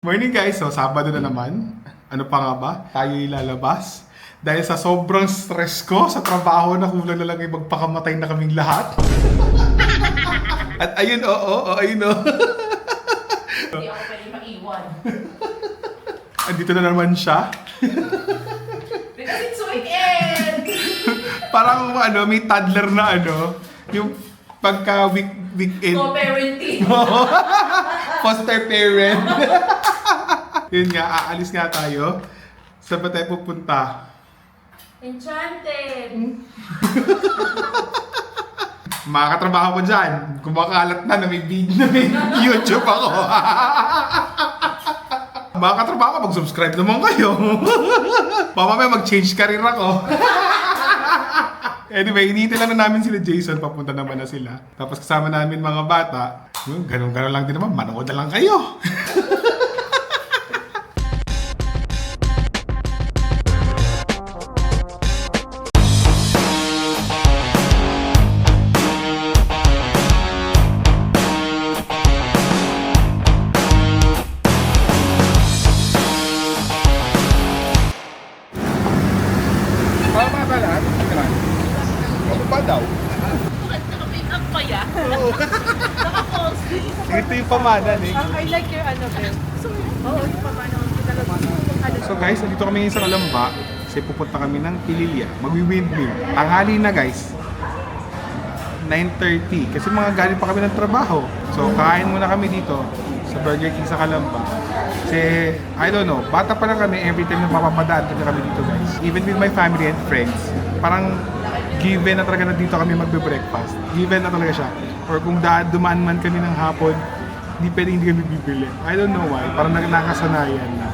Morning guys, so Sabado na naman. Ano pa nga ba? Tayo ilalabas. Dahil sa sobrang stress ko sa trabaho na kulang na lang ay magpakamatay na kaming lahat. At ayun, oo, oo, ayun, oo. Hindi ako pwede maiwan. Andito na naman siya. Because it's weekend! Parang ano, may toddler na ano, yung pagka week, weekend. Co-parenting. Foster parent. Yun nga, aalis nga tayo. Saan ba tayo pupunta? Enchanted! Mga katrabaho ko dyan, kumakalat na na may, vid- na may YouTube ako. Mga katrabaho ko, mag-subscribe naman kayo. Mamaya mag-change career ako. anyway, hinihintay lang na namin sila Jason, papunta naman na sila. Tapos kasama namin mga bata, yun, ganun-ganun lang din naman, manood na lang kayo. Guys, nandito kami ngayon sa Kalamba kasi pupunta kami ng Pililya. Magwi-windmill. Tanghali na guys. 9.30 kasi mga galing pa kami ng trabaho. So kain muna kami dito sa Burger King sa Kalamba. Kasi, I don't know, bata pa lang kami every time na mapapadaan talaga kami dito guys. Even with my family and friends, parang given na talaga na dito kami magbe-breakfast. Given na talaga siya. Or kung da dumaan man kami ng hapon, hindi pwedeng hindi kami bibili. I don't know why. Parang nakasanayan na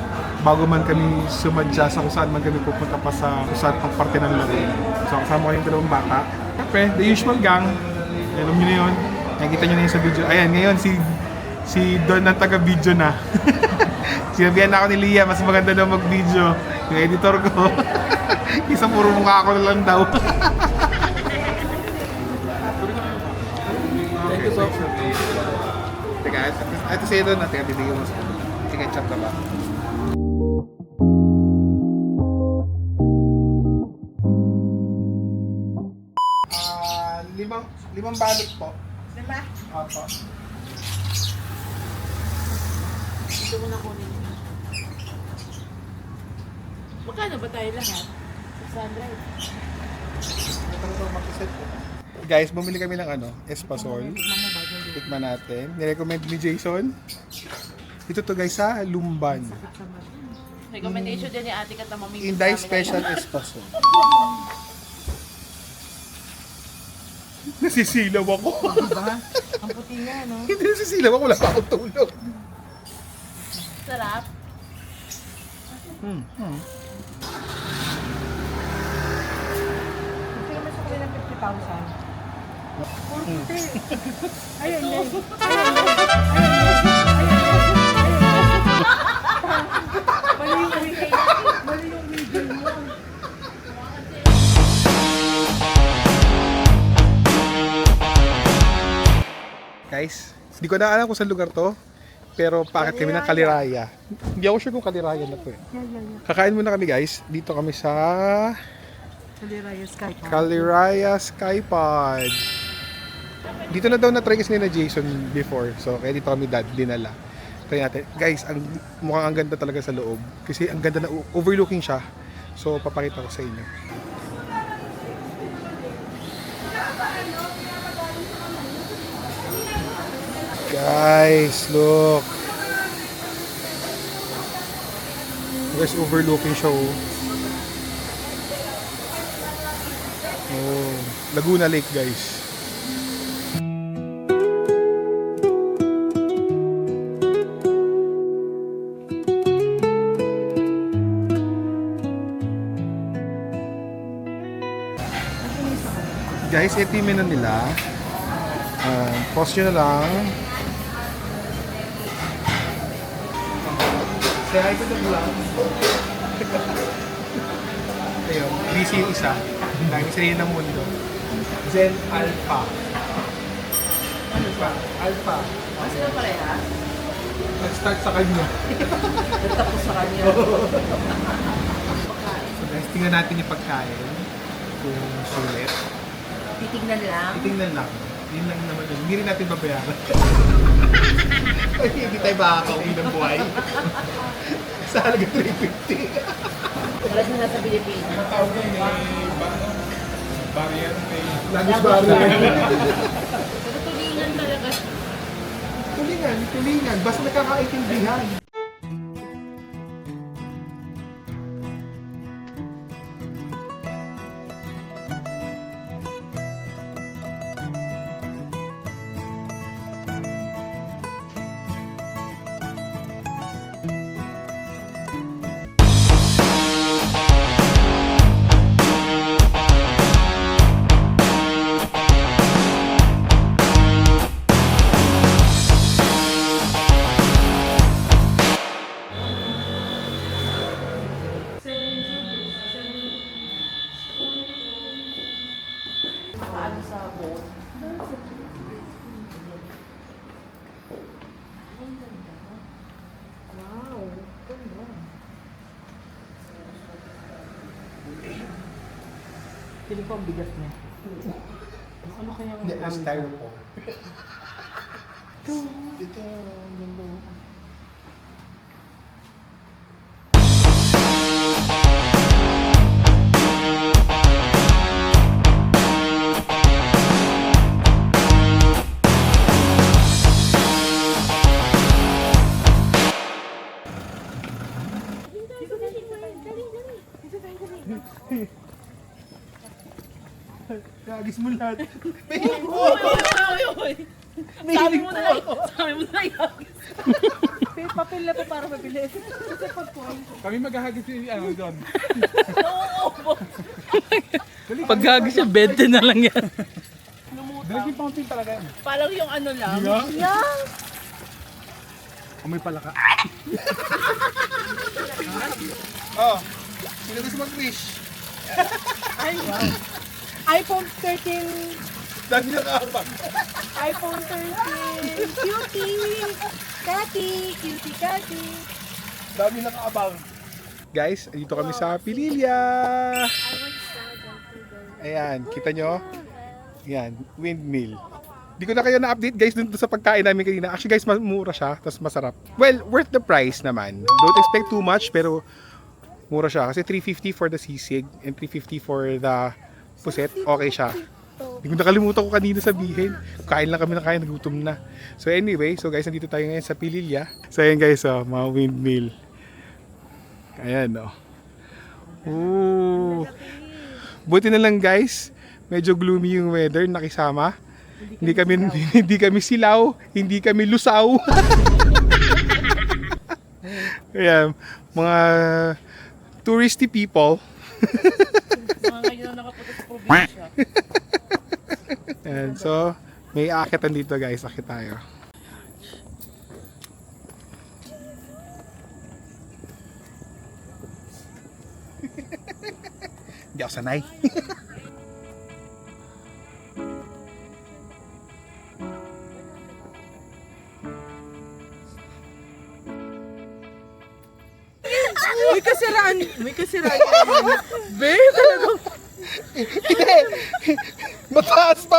bago man kami sumadya sa kung saan man kami pupunta pa sa kung saan pang parte ng Laguna. So kasama ko yung dalawang bata. Siyempre, the usual gang. Alam nyo na yun. Nakikita nyo na yun sa video. Ayan, ngayon si si Don na taga-video na. Sinabihan na ako ni Lia, mas maganda daw mag-video. Yung editor ko. Isang puro mukha ako na lang daw. Thank you so much. Teka, ito, ito sa'yo doon. Teka, bibigyan mo sa Sige, chat na ba? Limang, balot po. Diba? Opo. Ito ko na kunin. Magkano ba tayo lahat? 600. Guys, bumili kami ng ano, espasol. Tikman natin. Nirecommend ni Jason. Ito to guys sa Lumban. Recommendation din ni ate ka na mamimit Inday Special Espasol. Nasisilaw ako. Diba? Ang puti nga, no? Hindi nasisilaw ako. Wala pa akong tulog. Sarap. Hmm. Hmm. Sa kanila ng 50,000. Puro puti. Ayun, ayun. Mali Guys, hindi ko na alam kung saan lugar to. Pero bakit kami ng Kaliraya? Hindi ako sure kung Kaliraya na to eh. Kakain muna kami guys. Dito kami sa Kaliraya Sky. Kaliraya Skypod. Dito na daw na-try kasi ni na Jason before. So, kaya dito kami dad dinala. Try natin. Guys, ang, mukhang ang ganda talaga sa loob. Kasi ang ganda na overlooking siya. So, papakita ko sa inyo. Guys, look. Guys, overlooking siya oh. Oh, Laguna Lake guys. Guys, yung menu nila. Uh, pause nyo na lang. Say hi to the vlog. Ayun, busy yung isa. Dahil isa yun ng mundo. Zen Alpha. Alpha. Alpha. Mas sila parehas? Nag-start sa kanya. Nagtapos sa kanya. So guys, tingnan natin yung pagkain. Kung sulit. Titignan lang. Titingnan lang. Yun lang naman yun. Hindi rin natin babayaran. Ay, hindi tayo makakauwi ng buhay. sa halaga 350. Wala na nasa Pilipinas. Tawag na yun eh, barrier, may luggage barrier. Pero tulingan talaga. tulingan, tulingan. Basta nakakaintindihan. Pili ko ang bigas niya. Ano kaya ang Hindi, as tayo po. Ito, ganda. Gagis mo lahat. Uy, uy, uy! Sabi mo na lang. Sabi mo na lang. May papel na pa para mabilis. Kasi pag. Kami maghahagis yung ano doon. Paghagi siya, 20 na lang yan. Dalagang fountain talaga yan. Parang yung ano lang. Yeah. Amoy palaka. oh, sino gusto mag-wish? Ay, wow. iPhone 13. Dami na kaabang. iPhone 13. Cutie. Cathy. Cutie Cathy. Dami na kaabang. Guys, dito kami sa Pililya. Ayan, kita nyo? Ayan, windmill. Di ko na kayo na-update guys dun sa pagkain namin kanina. Actually guys, mas mura siya, tapos masarap. Well, worth the price naman. Don't expect too much, pero mura siya. Kasi 350 for the sisig and 350 for the puset. Okay siya. Hindi ko nakalimutan ko kanina sabihin. Kain lang kami na kain, nagutom na. So anyway, so guys, nandito tayo ngayon sa Pililya. So ayan guys, oh, mga windmill. Ayan, oh. Ooh. Buti na lang guys, medyo gloomy yung weather, nakisama. Hindi kami hindi kami silaw, hindi kami lusaw. Ayan, mga touristy people. Mga ngayon na nakapunta Ayan, so may akitan dito guys, akit tayo. Hindi ako sanay.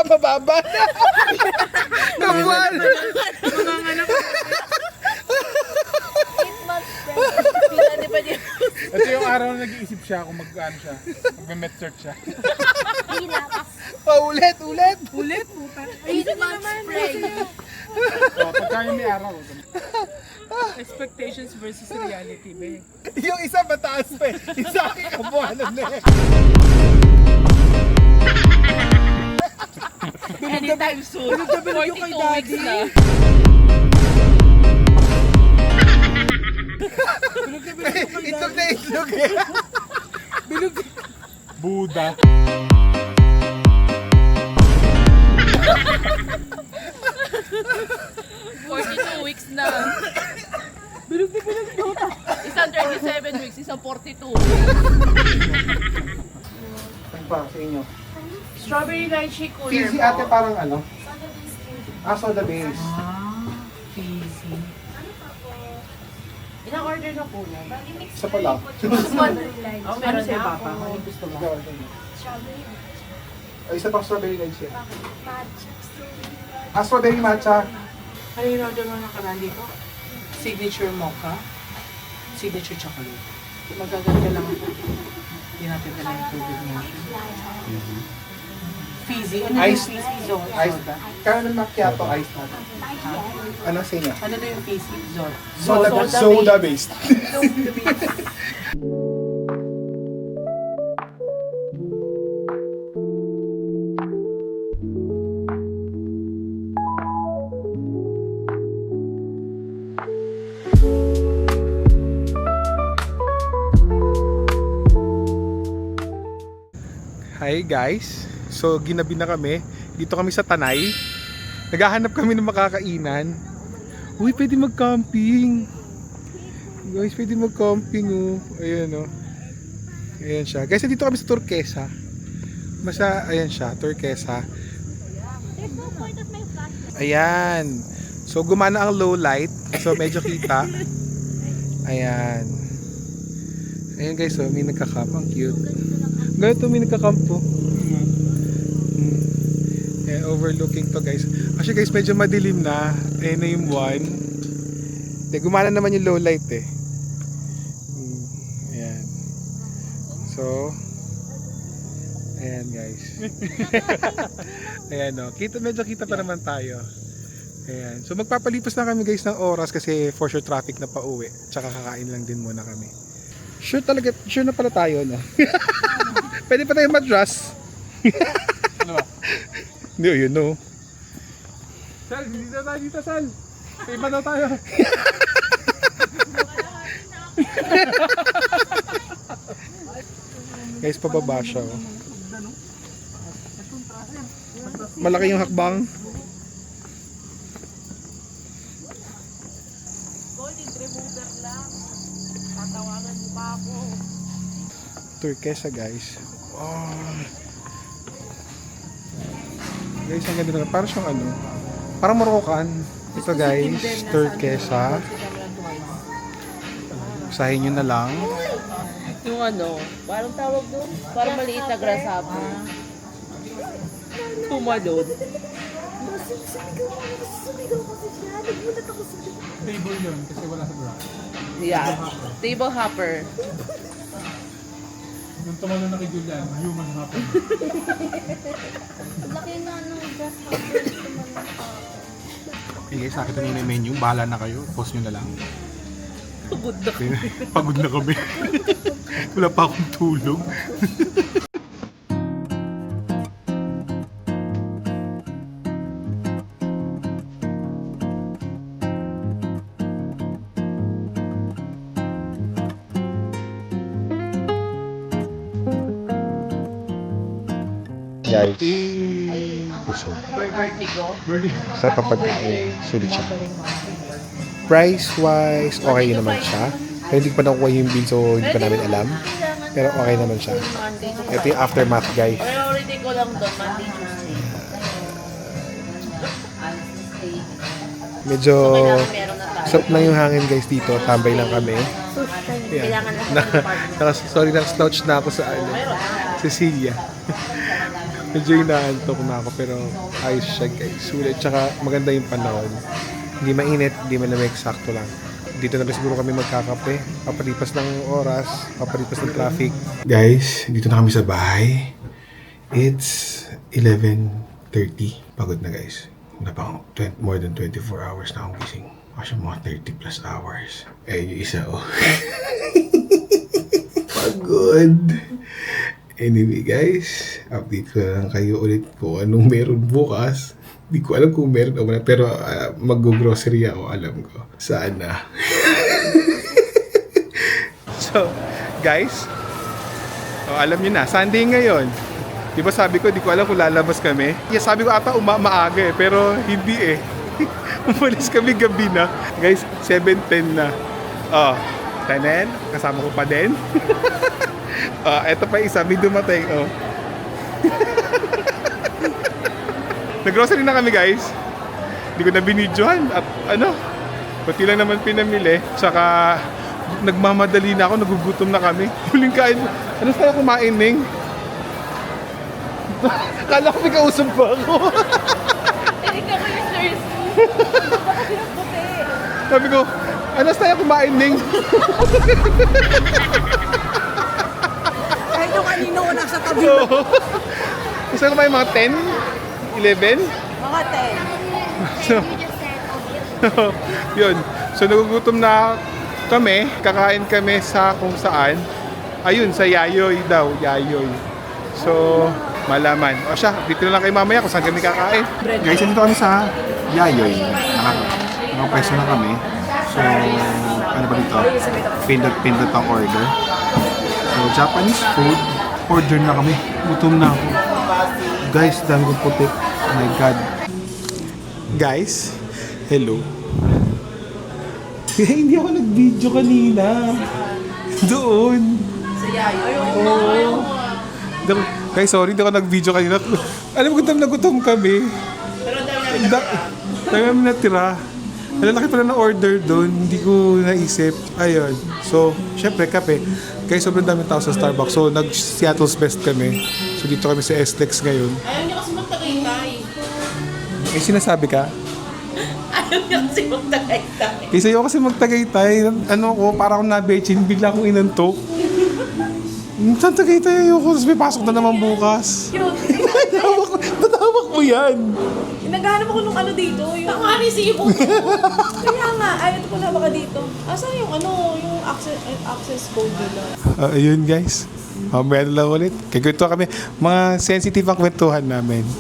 mababa na. Ba niya? Ito yung araw na nag-iisip siya kung mag-ano siya. Mag-met search siya. Oh, ulit, ulit. Ulit, puta. Eight months spray. Oh, pagka may araw. Expectations versus reality, be. Yung isa mataas pa eh. Isa aking kabuhanan na eh. Anytime soon. Bilog yung kay 42 weeks daddy. na. Itlog na itlog eh. Buda. Forty-two weeks na. Bilog na bilog Isang 37 weeks, isang 42. Ano pa sa inyo? Strawberry lychee cooler Fizzy po. ate parang ano? Ah, soda base. Easy. Ina-order na po yan. Isa pa lang. Oh, meron na ako. Ano gusto mo? Ay, isa pang strawberry lights yan. Ah, strawberry matcha. Ano yung order mo nakaraan dito? Signature mocha. Signature chocolate. Magaganda lang ako. Hindi natin na yung tubig mo. Fizzy. Ano yung Ice. fizzy zone? Ice. Soda. Caramel macchiato ice natin. Ano sa inyo? Ano na yung fizzy zone? Soda, soda based. Hi guys. So ginabi na kami. Dito kami sa Tanay. Naghahanap kami ng makakainan. Uy, pwede mag-camping. Guys, pwede mag-camping oh. Ayan oh. Ayan siya. Guys, dito kami sa Turquesa. Masa, ayan siya, Turquesa. Ayan. So gumana ang low light. So medyo kita. Ayan. Ayan guys, oh, may nagka-camp. Ang cute. Ganito may nagka-camp po. Overlooking to guys. Actually guys, medyo madilim na. Ayan na yung buwan. Hindi, gumana naman yung low light eh. Hmm. Ayan. So, ayan guys. ayan o. Kita, medyo kita pa naman tayo. Ayan. So magpapalipas na kami guys ng oras kasi for sure traffic na pa uwi. Tsaka kakain lang din muna kami. Sure talaga, sure na pala tayo no? Pwede pa tayo matras. Hindi, yun no. Sal, dito tayo dito, Sal. Sa iba daw tayo. Guys, pababa siya. Oh. Malaki yung hakbang. Turquesa guys. Oh. Guys, ang ganda na. Parang siyang ano. Parang Moroccan. Ito guys, Turquesa. Usahin nyo na lang. Yung ano, parang tawag doon? Parang maliit na grasshopper. Tumalon. Table yun kasi wala sa ground. Yeah. Table hopper. Nung tumalo na kay Julian, human happen. Laki na ng grasshopper. Okay guys, nakita nyo na yung menu. Bahala na kayo. Post nyo na lang. Pagod na. Pagod na kami. Wala pa akong tulog. guys. Puso. Sa papagkain, sulit siya. Price wise, okay naman siya. Pero hindi pa nakuha yung bill so hindi pa namin alam. Pero okay naman siya. Ito yung aftermath guys. Priority ko lang doon, Monday, Tuesday. Medyo na sarap lang yung hangin guys dito. Tambay lang kami. Yeah. Kailangan na Na, sorry, naka-slouch na ako sa ano, Cecilia. Medyo inaantok na ako pero ayos siya guys. Sulit. Tsaka maganda yung panahon. Hindi mainit, hindi malamig, sakto lang. Dito na rin siguro kami magkakape. Papalipas ng oras, papalipas ng traffic. Guys, dito na kami sa bahay. It's 11.30. Pagod na guys. Wala pa akong 20 more than 24 hours na akong gising. Actually, mga 30 plus hours. Eh, yung isa oh. Pagod. Anyway guys, update ko lang kayo ulit kung anong meron bukas. Hindi ko alam kung meron o wala, pero uh, mag-grocery ako, alam ko. Sana. So, guys, oh, alam niyo na, Sunday ngayon. Di ba sabi ko, di ko alam kung lalabas kami. Yeah, sabi ko ata uma maaga eh, pero hindi eh. Umalis kami gabi na. Guys, 7.10 na. Oh, tanen, kasama ko pa din. oh, eto pa isa, may dumating. Oh. Nag-grocery na kami guys. Hindi ko na binidyohan. At ano, pati lang naman pinamili. Tsaka nagmamadali na ako, nagugutom na kami. Huling kain. Ano tayo kumain, Ning? Kala ko may kausap pa ako. Ka mo yung nurse. Sabi ko, ano tayo kumain, Ning? Kanino ko nasa tabi. So, gusto ko kumain mga 10? 11? Mga 10. So, yun. So, nagugutom na kami. Kakain kami sa kung saan. Ayun, sa Yayoy daw. Yayoy. So, malaman. O siya, dito na lang kay mamaya kung saan kami kakain. Guys, dito kami sa Yayoy. Naka, nakapwesto na kami. So, ano ba dito? Pindot-pindot ang order. So, Japanese food. Order na kami. Gutom na ako. Guys, dami kong puti. Oh my God. Guys, hello. Hindi ako nag-video kanina. Doon. Sa yayo. Oo. Di- Guys, sorry, hindi ako nag-video kanina. Alam mo, gutom na gutom kami. Pero dami namin Da- Dami namin natira. Ang laki pala ng order doon, hindi ko naisip. Ayun. So, syempre, kape. Guys, sobrang daming tao sa Starbucks. So, nag-Seattle's Best kami. So, dito kami sa SLEX ngayon. Ayaw niya kasi magtagaytay. May sinasabi ka? Ayaw niya kasi magtagaytay. Kasi ayoko kasi magtagaytay. Ano ko, para akong nabetchin, bigla akong inantok. Saan tagaytay ayoko? Tapos may pasok na naman bukas. Natawak mo yan. Naghahanap ako nung ano dito. Yung... Ang honey sibo. Kaya nga, ay, ito pala baka dito. Asan yung ano, yung access, eh, access code nila? Ah, ayun guys. Mamaya na lang ulit. Kagwento kami. Mga sensitive ang kwentuhan namin.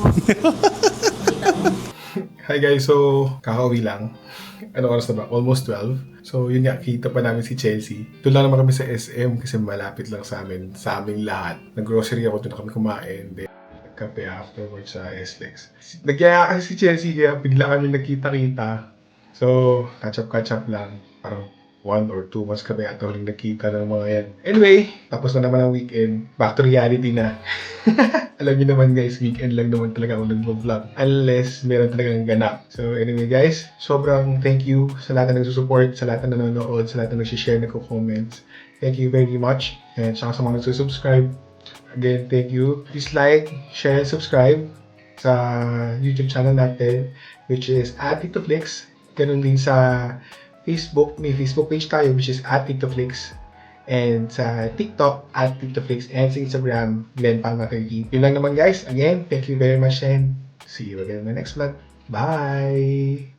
Hi guys, so kakauwi lang. Ano oras na ba? Almost 12. So yun nga, kita pa namin si Chelsea. Doon lang naman kami sa SM kasi malapit lang sa amin, sa aming lahat. Nag-grocery ako, doon na kami kumain. Then, kape afterwards sa SLEX. Nagyaya kasi si Chelsea kaya bigla kami nagkita-kita. So, catch-up-catch-up lang. Parang one or two months kami ata huling nakita ng mga yan. Anyway, tapos na naman ang weekend. Back to reality na. Alam niyo naman guys, weekend lang naman talaga ako nag-vlog. Unless meron talagang ganap. So anyway guys, sobrang thank you sa lahat na nagsusupport, sa lahat na nanonood, sa lahat na nagsishare, nagko-comments. Thank you very much. And saka sa mga nagsusubscribe. Again, thank you. Please like, share, and subscribe sa YouTube channel natin, which is at TitoFlix. Ganun din sa Facebook, may Facebook page tayo, which is at TitoFlix. And sa TikTok, at TitoFlix. And sa Instagram, Glenn Palma 30. Yun lang naman guys. Again, thank you very much and see you again in the next vlog. Bye!